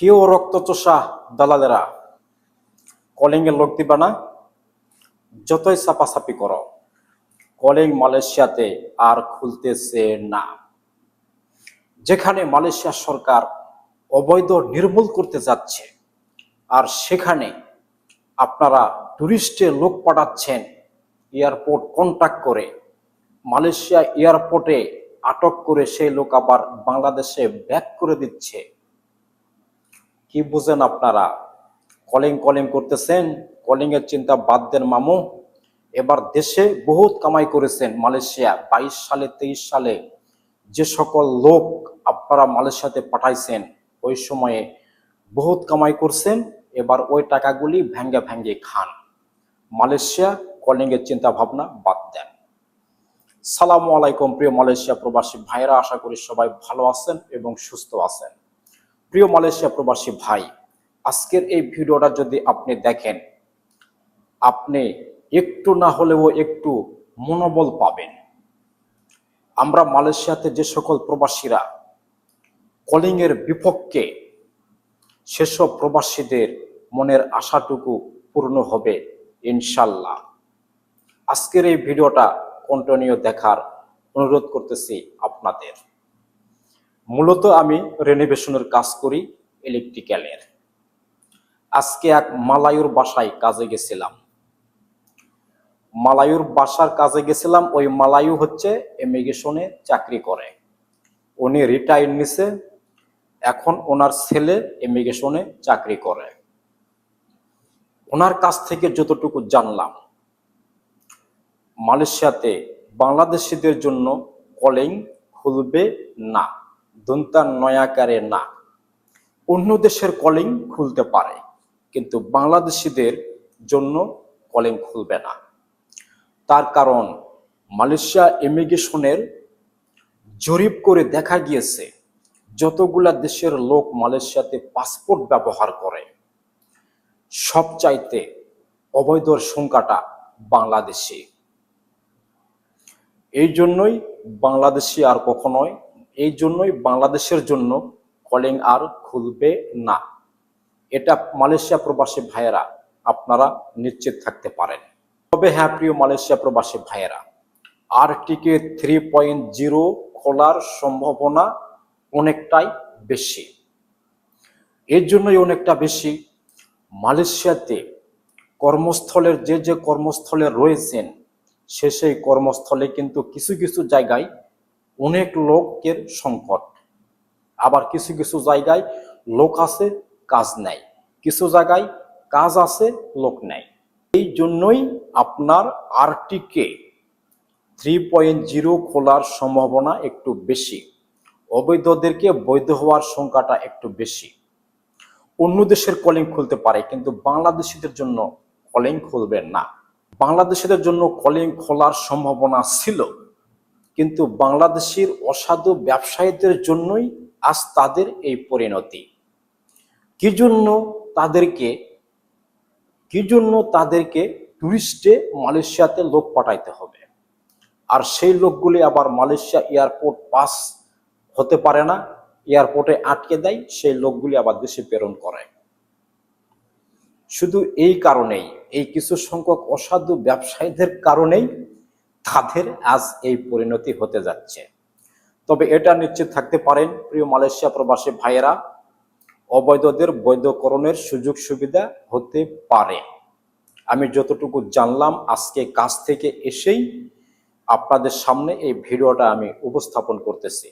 কেউ রক্তচোষা দালালেরা কলিংয়ে লোক দিবা না, যতই চাপাচাপি করো কলিং মালয়েশিয়াতে আর খুলতেছে না। যেখানে মালয়েশিয়া সরকার অবৈধ নির্মূল করতে যাচ্ছে, আর সেখানে আপনারা টুরিস্টে লোক পাঠাচ্ছেন, এয়ারপোর্ট কন্ট্যাক্ট করে, মালয়েশিয়া এয়ারপোর্টে আটক করে সেই লোক আবার বাংলাদেশে ব্যাক করে দিচ্ছে। কি বুঝেন আপনারা? কলিং কলিং করতেছেন, কলিং এর চিন্তা বাদ দেন মামু। এবার দেশে বহুত কামাই করেছেন মালয়েশিয়া। বাইশ সালে, তেইশ সালে যে সকল লোক আপনারা মালয়েশিয়াতে পাঠাইছেন, ওই সময়ে বহুত কামাই করছেন, এবার ওই টাকাগুলি ভেঙ্গে ভেঙ্গে খান। মালয়েশিয়া কলিং এর চিন্তা ভাবনা বাদ দেন। সালামু আলাইকুম প্রিয় মালয়েশিয়া প্রবাসী ভাইরা আশা করি সবাই ভালো আছেন এবং সুস্থ আছেন। প্রিয় মালয়েশিয়া প্রবাসী ভাই, আজকের এই ভিডিওটা যদি আপনি দেখেন, আপনি একটু না হলেও একটু মনোবল পাবেন। আমরা মালয়েশিয়াতে যে সকল প্রবাসীরা কলিং এর বিপক্ষে সেসব প্রবাসীদের মনের আশাটুকু পূর্ণ হবে, ইনশাল্লাহ। আজকের এই ভিডিওটা কন্টিনিউ দেখার অনুরোধ করতেছি আপনাদের। মূলত আমি রেনোভেশনের কাজ করি ইলেকট্রিক্যালের আজকে এক মালায়ুর বাসায় কাজে গেছিলাম। মালায়ুর বাসার কাজে গেছিলাম, ওই মালায়ু হচ্ছে ইমিগ্রেশনে চাকরি করে। উনি রিটায়ার নিছে, এখন ওনার ছেলে ইমিগ্রেশনে চাকরি করে। ওনার কাছ থেকে যতটুকু জানলাম, মালয়েশিয়াতে বাংলাদেশিদের জন্য কলিং খুলবে না। দন্তার নয়াকারে না। অন্য দেশের কলিং খুলতে পারে, কিন্তু বাংলাদেশিদের জন্য কলিং খুলবে না। তার কারণ, মালয়েশিয়া ইমিগ্রেশনের জরিপ করে দেখা গিয়েছে, যতগুলা দেশের লোক মালয়েশিয়াতে পাসপোর্ট ব্যবহার করে, সবচাইতে অবৈধর সংখ্যাটা বাংলাদেশি। এই জন্যই বাংলাদেশি আর কখনোই এই জন্যই বাংলাদেশের জন্য কলিং আর খুলবে না। এটা মালয়েশিয়া প্রবাসী ভাইয়েরা আপনারা নিশ্চিত থাকতে পারেন। তবে হ্যাঁ প্রিয় মালয়েশিয়া প্রবাসী ভাইয়েরা আর টিকে থ্রি পয়েন্ট জিরো খোলার সম্ভাবনা অনেকটাই বেশি। এর জন্যই অনেকটা বেশি। মালয়েশিয়াতে কর্মস্থলের যে যে কর্মস্থলে রয়েছেন, সে সেই কর্মস্থলে কিন্তু কিছু কিছু জায়গায় অনেক লোকের সংকট। আবার কিছু কিছু জায়গায় লোক আছে, কাজ নেই। কিছু জায়গায় কাজ আছে, লোক নেই। এই জন্যই আপনার আরটিকে থ্রি পয়েন্ট জিরো খোলার সম্ভাবনা একটু বেশি। অবৈধদেরকে বৈধ হওয়ার সংখ্যাটা একটু বেশি। অন্য দেশের কলিং খুলতে পারে, কিন্তু বাংলাদেশিদের জন্য কলিং খুলবে না। বাংলাদেশিদের জন্য কলিং খোলার সম্ভাবনা ছিল। কিন্তু বাংলাদেশের অসাধু ব্যবসায়ীদের জন্যই আজ তাদের এই পরিণতি। কি জন্য তাদেরকে, কি জন্য তাদেরকে টুরিস্টে মালয়েশিয়াতে লোক পাঠাইতে হবে? আর সেই লোকগুলি আবার মালয়েশিয়া এয়ারপোর্ট পাস হতে পারে না, এয়ারপোর্টে আটকে দেয়, সেই লোকগুলি আবার দেশে প্রেরণ করে। শুধু এই কারণেই, এই কিছু সংখ্যক অসাধু ব্যবসায়ীদের কারণেই তাদের আজ এই পরিণতি হতে যাচ্ছে। তবে এটা নিশ্চিত থাকতে পারেন প্রিয় মালয়েশিয়া প্রবাসী ভাইয়েরা, অবৈধদের বৈধকরণের সুযোগ সুবিধা হতে পারে। আমি যতটুকু জানলাম আজকে কাজ থেকে এসেই আপনাদের সামনে এই ভিডিওটা আমি উপস্থাপন করতেছি।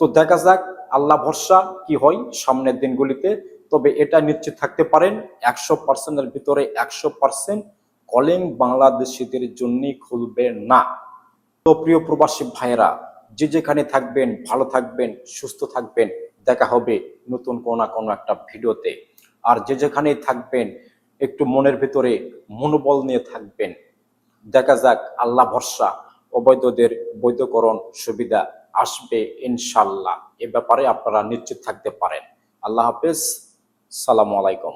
তো দেখা যাক, আল্লাহ ভরসা কি হয় সামনের দিনগুলিতে। তবে এটা নিশ্চিত থাকতে পারেন, একশো পার্সেন্টের ভিতরে একশো পার্সেন্ট কলিং বাংলাদেশিদের জন্যই খুলবে না। তো প্রিয় প্রবাসী ভাইয়েরা, যে যেখানে থাকবেন, ভালো থাকবেন, সুস্থ থাকবেন, দেখা হবে নতুন কোনো না কোনো একটা ভিডিওতে। আর যে যেখানেই থাকবেন, একটু মনের ভিতরে মনোবল নিয়ে থাকবেন। দেখা যাক, আল্লাহ ভরসা, অবৈধদের বৈধকরণ সুবিধা আসবে ইনশাল্লাহ। এ ব্যাপারে আপনারা নিশ্চিত থাকতে পারেন। আল্লাহ হাফেজ। সালামু আলাইকুম।